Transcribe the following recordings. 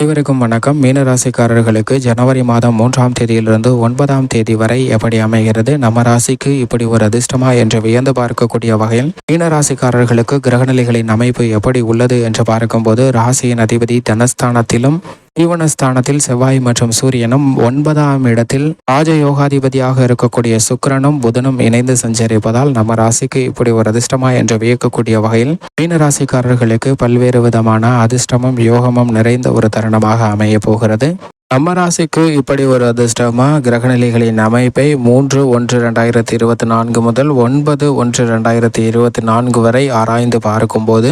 அனைவருக்கும் வணக்கம். மீனராசிக்காரர்களுக்கு ஜனவரி மாதம் மூன்றாம் தேதியிலிருந்து ஒன்பதாம் தேதி வரை எப்படி அமைகிறது? நம்ம ராசிக்கு இப்படி ஒரு அதிர்ஷ்டமா என்று வியந்து பார்க்கக்கூடிய வகையில் மீனராசிக்காரர்களுக்கு கிரகநிலைகளின் அமைப்பு எப்படி உள்ளது என்று பார்க்கும்போது ராசியின் அதிபதி தனஸ்தானத்திலும் ஜீவனஸ்தானத்தில் செவ்வாய் மற்றும் சூரியனும் ஒன்பதாம் இடத்தில் ராஜ யோகாதிபதியாக இருக்கக்கூடிய சுக்கிரனும் புதனும் இணைந்து சஞ்சரிப்பதால் நம்ம ராசிக்கு இப்படி ஒரு அதிர்ஷ்டமா என்று வியக்கக்கூடிய வகையில் மீன ராசிக்காரர்களுக்கு பல்வேறு விதமான அதிர்ஷ்டமும் யோகமும் நிறைந்த ஒரு தருணமாக அமைய போகிறது. நம்ம ராசிக்கு இப்படி ஒரு அதிர்ஷ்டமா கிரகநிலைகளின் அமைப்பை மூன்று ஒன்று ரெண்டாயிரத்தி இருபத்தி நான்கு முதல் ஒன்பது ஒன்று ரெண்டாயிரத்தி இருபத்தி நான்கு வரை ஆராய்ந்து பார்க்கும்போது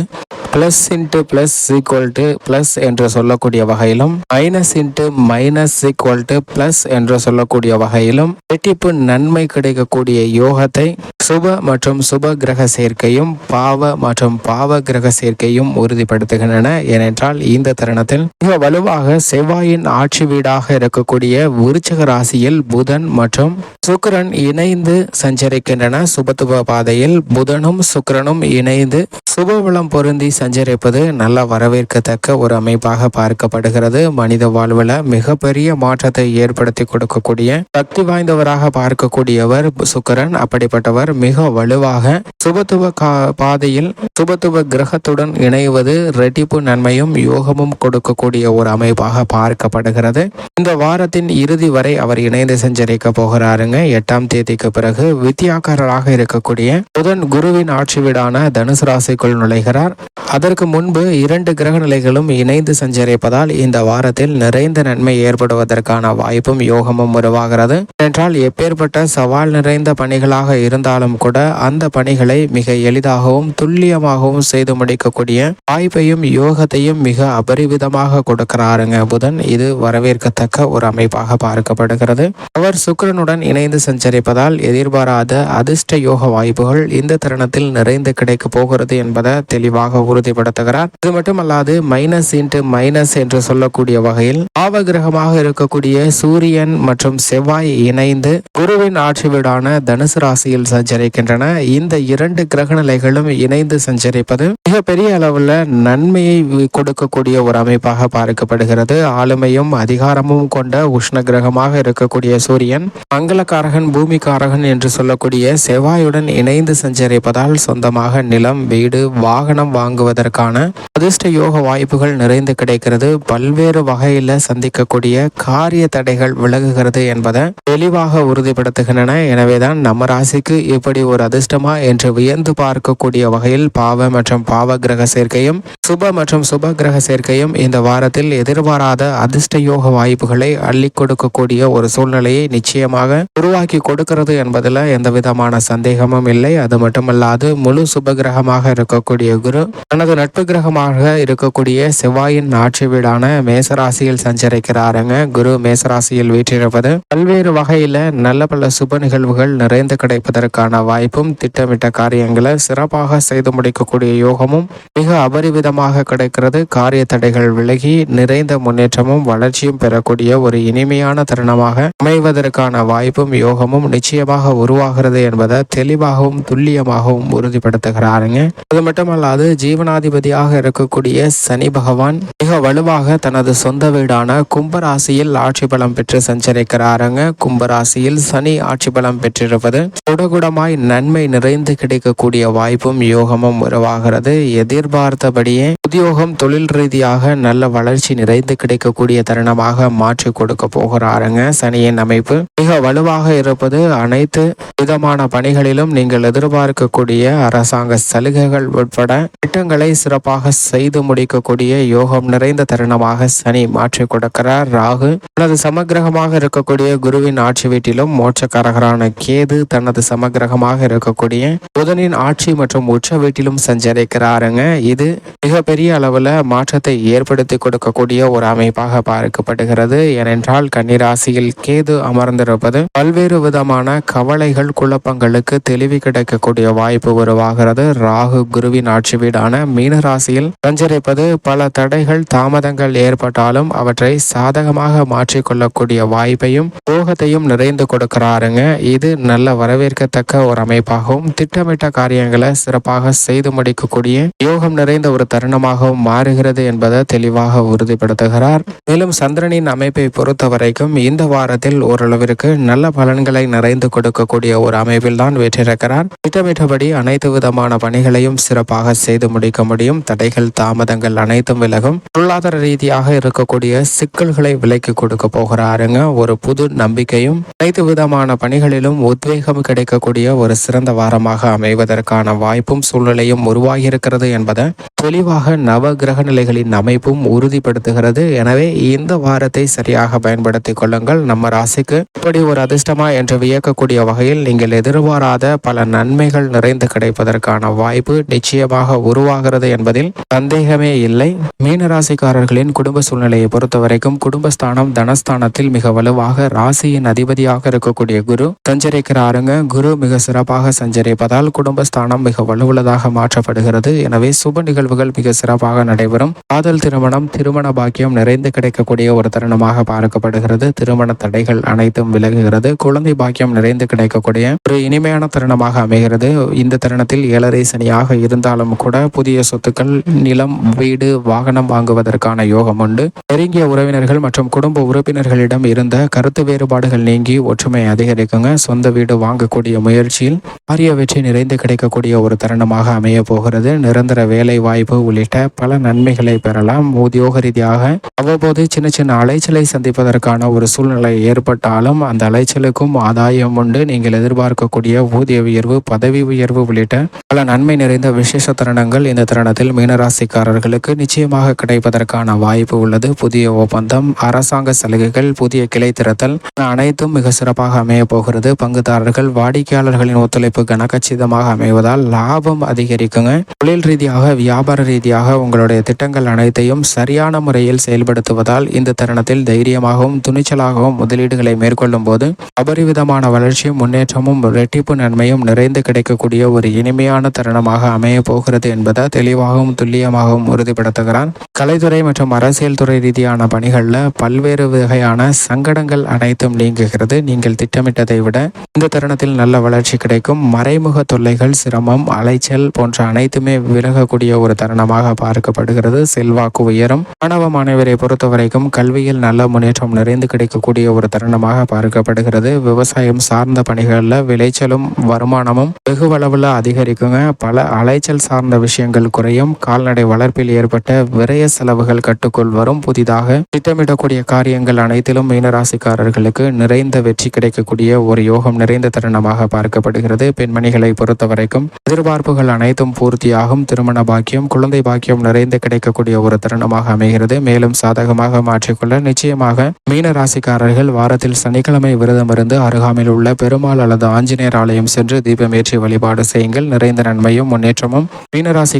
plus into plus equal to plus என்று சொல்லக்கூடிய வகையிலும் minus into minus equal to plus என்று சொல்லக்கூடிய வகையிலும் ரெட்டிப்பு நன்மை கிடைக்கக்கூடிய யோகத்தை சுப மற்றும் சுப கிரக சேர்க்கையும் பாவ மற்றும் பாவ கிரக சேர்க்கையும் உறுதிப்படுத்துகின்றன. ஏனென்றால் இந்த தருணத்தில் மிக வலுவாக செவ்வாயின் ஆட்சி வீடாக இருக்கக்கூடிய விருச்சக ராசியில் புதன் மற்றும் சுக்கிரன் இணைந்து சஞ்சரிக்கின்றன. சுபத்துவ பாதையில் புதனும் சுக்கரனும் இணைந்து சுப வளம் பொருந்தி சஞ்சரிப்பது நல்ல வரவேற்கத்தக்க ஒரு அமைப்பாக பார்க்கப்படுகிறது. மனித வாழ்வில் மிகப்பெரிய மாற்றத்தை ஏற்படுத்தி கொடுக்கக்கூடிய சக்தி வாய்ந்தவராக பார்க்கக்கூடியவர் சுக்கரன். அப்படிப்பட்டவர் மிக வலுவாக சுபத்துவ கா- பாதையில் சுபத்துவ கிரகத்துடன் இணைவது ரெட்டிப்பு நன்மையும் யோகமும் கொடுக்கக்கூடிய ஒரு அமைப்பாக பார்க்கப்படுகிறது. இந்த வாரத்தின் இறுதி வரை அவர் இணைந்து சஞ்சரிக்க போகிறாருங்க. எட்டாம் தேதிக்கு பிறகு வித்தியாக்காரராக இருக்கக்கூடிய புதன் குருவின் ஆட்சி வீடான தனுசு ராசிக்குள் நுழைகிறார். அதற்கு முன்பு இரண்டு கிரக நிலைகளும் இணைந்து சஞ்சரிப்பதால் இந்த வாரத்தில் நிறைந்த நன்மை ஏற்படுவதற்கான வாய்ப்பும் யோகமும் உருவாகிறது. என்றால் எப்பேற்பட்ட சவால் நிறைந்த பணிகளாக இருந்தாலும் கூட அந்த பணிகளை மிக எளிதாகவும் துல்லியமாகவும் செய்து முடிக்கக்கூடிய வாய்ப்பையும் யோகத்தையும் மிக அபரிவிதமாக கொடுக்கிறாருங்க புதன். இது வரவேற்கத்தக்க ஒரு அமைப்பாக பார்க்கப்படுகிறது. அவர் சுக்கரனுடன் இணைந்து சஞ்சரிப்பதால் எதிர்பாராத அதிர்ஷ்ட யோக வாய்ப்புகள் இந்த தருணத்தில் நிறைந்து கிடைக்க போகிறது என்பதை தெளிவாக உறுதிப்படுத்துகிறார். இது மட்டுமல்லாது மைனஸ் இன்ட்டு மைனஸ் என்று சொல்லக்கூடிய வகையில் பாவகிரகமாக இருக்கக்கூடிய சூரியன் மற்றும் செவ்வாய் இணைந்து குருவின் ஆட்சி வீடான தனுசு ராசியில் சஞ்சரிக்கின்றன. இந்த இரண்டு கிரக நிலைகளும் இணைந்து சஞ்சரிப்பது மிகப்பெரிய அளவில் நன்மையை கொடுக்கக்கூடிய ஒரு அமைப்பாக பார்க்கப்படுகிறது. ஆளுமையும் அதிகாரமும் கொண்ட உஷ்ண கிரகமாக இருக்கக்கூடிய சூரியன் மங்களக்காரகன் பூமிக்காரகன் என்று சொல்லக்கூடிய செவ்வாயுடன் இணைந்து சஞ்சரிப்பதால் சொந்தமாக நிலம் வீடு வாகனம் வாங்குவது வாங்குவதற்கான அதிர்ஷ்ட யோக வாய்ப்புகள் நிறைந்து கிடைக்கிறது. பல்வேறு வகையில சந்திக்கக்கூடிய காரிய தடைகள் விலகுகிறது என்பதை தெளிவாக உறுதிப்படுத்துகின்றன. எனவேதான் நம்ம ராசிக்கு இப்படி ஒரு அதிர்ஷ்டமா என்று வியந்து பார்க்கக்கூடிய வகையில் பாவ மற்றும் பாவ கிரக சேர்க்கையும் சுப மற்றும் சுப கிரக சேர்க்கையும் இந்த வாரத்தில் எதிர்பாராத அதிர்ஷ்ட யோக வாய்ப்புகளை அள்ளி கொடுக்கக்கூடிய ஒரு சூழ்நிலையை நிச்சயமாக உருவாக்கி கொடுக்கிறது என்பதில் எந்த விதமான சந்தேகமும் இல்லை. அது மட்டுமல்லாது முழு சுப கிரகமாக இருக்கக்கூடிய குரு தனது நட்பு கிரகமாக இருக்கக்கூடிய செவ்வாயின் ஆட்சி வீடான மேசராசியில் சஞ்சரிக்கிறாருங்க. குரு மேசராசியில் வீற்றிருப்பது பல்வேறு வகையில நல்ல பல சுப நிகழ்வுகள் நிறைந்து கிடைப்பதற்கான வாய்ப்பும் திட்டமிட்ட காரியங்களை சிறப்பாக செய்து முடிக்கக்கூடிய யோகமும் மிக அபரிவிதமாக கிடைக்கிறது. காரிய தடைகள் விலகி நிறைந்த முன்னேற்றமும் வளர்ச்சியும் பெறக்கூடிய ஒரு இனிமையான தருணமாக அமைவதற்கான வாய்ப்பும் யோகமும் நிச்சயமாக உருவாகிறது என்பதை தெளிவாகவும் துல்லியமாகவும் உறுதிப்படுத்துகிறாருங்க. அது மட்டுமல்லாது ஜீவனாதிபதியாக இருக்கக்கூடிய சனி பகவான் மிக வலுவாக தனது சொந்த வீடான கும்பராசியில் ஆட்சி பலம் பெற்று சஞ்சரிக்கிறாருங்க. கும்பராசியில் சனி ஆட்சி பலம் பெற்றிருப்பது குடகுடமாய் நன்மை நிறைந்து கிடைக்கக்கூடிய வாய்ப்பும் யோகமும் உருவாகிறது. எதிர்பார்த்தபடியே உத்தியோகம் தொழில் ரீதியாக நல்ல வளர்ச்சி நிறைந்து கிடைக்கக்கூடிய தருணமாக மாற்றி கொடுக்க போகிறாருங்க. சனியின் அமைப்பு மிக வலுவாக இருப்பது அனைத்து விதமான பணிகளிலும் நீங்கள் எதிர்பார்க்கக்கூடிய அரசாங்க சலுகைகள் உட்பட திட்டங்கள் சிறப்பாக செய்து முடிக்கக்கூடிய யோகம் நிறைந்த தருணமாக சனி மாற்றி கொடுக்கிறார். ராகு தனது சமக்கிரகமாக இருக்கக்கூடிய குருவின் ஆட்சி வீட்டிலும் மோட்சக்காரகரான கேது தனது சமக்கிரகமாக இருக்கக்கூடிய புதனின் ஆட்சி மற்றும் உச்ச வீட்டிலும் சஞ்சரிக்கிறாருங்க. இது மிகப்பெரிய அளவுல மாற்றத்தை ஏற்படுத்தி கொடுக்கக்கூடிய ஒரு அமைப்பாக பார்க்கப்படுகிறது. ஏனென்றால் கன்னிராசியில் கேது அமர்ந்திருப்பது பல்வேறு விதமான கவலைகள் குழப்பங்களுக்கு தெளிவு கிடைக்கக்கூடிய வாய்ப்பு உருவாகிறது. ராகு குருவின் ஆட்சி வீடான மீனராசியில் சஞ்சரிப்பது பல தடைகள் தாமதங்கள் ஏற்பட்டாலும் அவற்றை சாதகமாக மாற்றிக்கொள்ளக்கூடிய வாய்ப்பையும் போகத்தையும் நிறைந்து கொடுக்கிறாருங்க. இது நல்ல வரவேற்கத்தக்க ஒரு அமைப்பாகவும் திட்டமிட்ட காரியங்களை சிறப்பாக செய்து முடிக்கக்கூடிய யோகம் நிறைந்த ஒரு தருணமாகவும் மாறுகிறது என்பதை தெளிவாக உறுதிப்படுத்துகிறார். மேலும் சந்திரனின் அமைப்பை பொறுத்த வரைக்கும் இந்த வாரத்தில் ஓரளவிற்கு நல்ல பலன்களை நிறைந்து கொடுக்கக்கூடிய ஒரு அமைப்பில் தான் வெற்றிருக்கிறார். திட்டமிட்டபடி அனைத்து விதமான பணிகளையும் சிறப்பாக செய்து முடிக்க முடியும் தடைகள் தாமதங்கள் அனைத்தும் விலகும். பொருளாதார ரீதியாக இருக்கக்கூடிய சிக்கல்களை விலைக்கு கொடுக்க போகிறாருங்க. ஒரு புது நம்பிக்கையும் அனைத்து விதமான பணிகளிலும் உத்வேகம் கிடைக்கக்கூடிய ஒரு சிறந்த வாரமாக அமைவதற்கான வாய்ப்பும் சூழ்நிலையும் உருவாகியிருக்கிறது என்பதை தெளிவாக நவ கிரக நிலைகளின் அமைப்பும் உறுதிப்படுத்துகிறது. எனவே இந்த வாரத்தை சரியாக பயன்படுத்திக் கொள்ளுங்கள். நம்ம ராசிக்கு இப்படி ஒரு அதிர்ஷ்டமா என்று வியக்கக்கூடிய வகையில் நீங்கள் எதிர்பாராத பல நன்மைகள் நிறைந்து கிடைப்பதற்கான வாய்ப்பு நிச்சயமாக உருவாக உருவாகிறது என்பதில் சந்தேகமே இல்லை. மீனராசிக்காரர்களின் குடும்ப சூழ்நிலையை பொறுத்தவரைக்கும் குடும்பஸ்தானம் தனஸ்தானத்தில் மிக வலுவாக ராசியின் அதிபதியாக இருக்கக்கூடிய குரு சஞ்சரிக்கிறாருங்க. குரு மிக சிறப்பாக சஞ்சரிப்பதால் குடும்பஸ்தானம் மிக வலுவுள்ளதாக மாற்றப்படுகிறது. எனவே சுப நிகழ்வுகள் மிக சிறப்பாக நடைபெறும். காதல் திருமணம் திருமண பாக்கியம் நிறைந்து கிடைக்கக்கூடிய ஒரு தருணமாக பார்க்கப்படுகிறது. திருமண தடைகள் அனைத்தும் விலகுகிறது. குழந்தை பாக்கியம் நிறைந்து கிடைக்கக்கூடிய ஒரு இனிமையான தருணமாக அமைகிறது. இந்த தருணத்தில் ஏழரை சனியாக இருந்தாலும் கூட புதிய சொத்துக்கள் நிலம் வீடு வாகனம் வாங்குவதற்கான யோகம் உண்டு. நெருங்கிய உறவினர்கள் மற்றும் குடும்ப உறுப்பினர்களிடம் இருந்த கருத்து வேறுபாடுகள் நீங்கி ஒற்றுமை அதிகரிக்குங்க. சொந்த வீடு வாங்கக்கூடிய முயற்சியில் பாரிய வெற்றி நிறைந்து கிடைக்கக்கூடிய ஒரு தருணமாக அமைய போகிறது. நிரந்தர வேலை வாய்ப்பு உள்ளிட்ட பல நன்மைகளை பெறலாம். உத்தியோக ரீதியாக அவ்வப்போது சின்ன சின்ன அலைச்சலை சந்திப்பதற்கான ஒரு சூழ்நிலை ஏற்பட்டாலும் அந்த அலைச்சலுக்கும் ஆதாயம் உண்டு. நீங்கள் எதிர்பார்க்கக்கூடிய ஊதிய உயர்வு பதவி உயர்வு உள்ளிட்ட பல நன்மை நிறைந்த விசேஷ தருணங்கள் இந்த தருணத்தில் மீனராசிக்காரர்களுக்கு நிச்சயமாக கிடைப்பதற்கான வாய்ப்பு உள்ளது. புதிய ஒப்பந்தம் அரசாங்க சலுகைகள் புதிய கிளை திறத்தல் அனைத்தும் மிக சிறப்பாக அமைய போகிறது. பங்குதாரர்கள் வாடிக்கையாளர்களின் ஒத்துழைப்பு கனகச்சிதமாக அமைவதால் லாபம் அதிகரிக்குங்க. தொழில் ரீதியாக வியாபார ரீதியாக உங்களுடைய திட்டங்கள் அனைத்தையும் சரியான முறையில் செயல்படுத்துவதால் இந்த தருணத்தில் தைரியமாகவும் துணிச்சலாகவும் முதலீடுகளை மேற்கொள்ளும் போது அபரிவிதமான வளர்ச்சியும் முன்னேற்றமும் இரட்டிப்பு நன்மையும் நிறைந்து கிடைக்கக்கூடிய ஒரு இனிமையான தருணமாக அமைய போகிறது என்பதை தெளிவாகவும் துல்லியமாகவும் உறுதிப்படுத்துகிறார் கலைத்துறை மற்றும் அரசியல் துறை ரீதியான பணிகளில் பல்வேறு வகையான சங்கடங்கள் அனைத்தும் நீங்குகிறது. நீங்கள் திட்டமிட்டதை விட இந்த தருணத்தில் நல்ல வளர்ச்சி கிடைக்கும். மறைமுக தொல்லைகள் சிரமம் அலைச்சல் போன்ற அனைத்துமே விலகக்கூடிய ஒரு தருணமாக பார்க்கப்படுகிறது. செல்வாக்கு உயரும். மாணவ மாணவரை பொறுத்தவரைக்கும் கல்வியில் நல்ல முன்னேற்றம் நிறைந்து கிடைக்கக்கூடிய ஒரு தருணமாக பார்க்கப்படுகிறது. விவசாயம் சார்ந்த பணிகளில் விளைச்சலும் வருமானமும் வெகுவளவில் அதிகரிக்குங்க. பல அலைச்சல் சார்ந்த விஷயங்கள் குறையும். கால்நடை வளர்ப்பில் ஏற்பட்ட விரய செலவுகள் கட்டுக்குள் வரும். புதிதாக திட்டமிடக்கூடிய காரியங்கள் அனைத்திலும் மீனராசிக்காரர்களுக்கு நிறைந்த வெற்றி கிடைக்கக்கூடிய ஒரு யோகம் நிறைந்த தருணமாக பார்க்கப்படுகிறது. பெண்மணிகளை பொறுத்தவரைக்கும் எதிர்பார்ப்புகள் அனைத்தும் பூர்த்தியாகும். திருமண பாக்கியம் குழந்தை பாக்கியம் நிறைந்து கிடைக்கக்கூடிய ஒரு தருணமாக அமைகிறது. மேலும் சாதகமாக மாற்றிக்கொள்ள நிச்சயமாக மீன ராசிக்காரர்கள் வாரத்தில் சனிக்கிழமை விரதம் இருந்து அருகாமையில் உள்ள பெருமாள் அல்லது ஆஞ்சநேயர் ஆலயம் சென்று தீபமேற்றி வழிபாடு செய்யுங்கள். நிறைந்த நன்மையும் முன்னேற்றமும்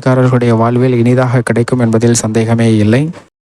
மீனராசிக்காரர்களுடைய வாழ்வில் இனிதாக கிடைக்கும் என்பதில் சந்தேகமே இல்லை.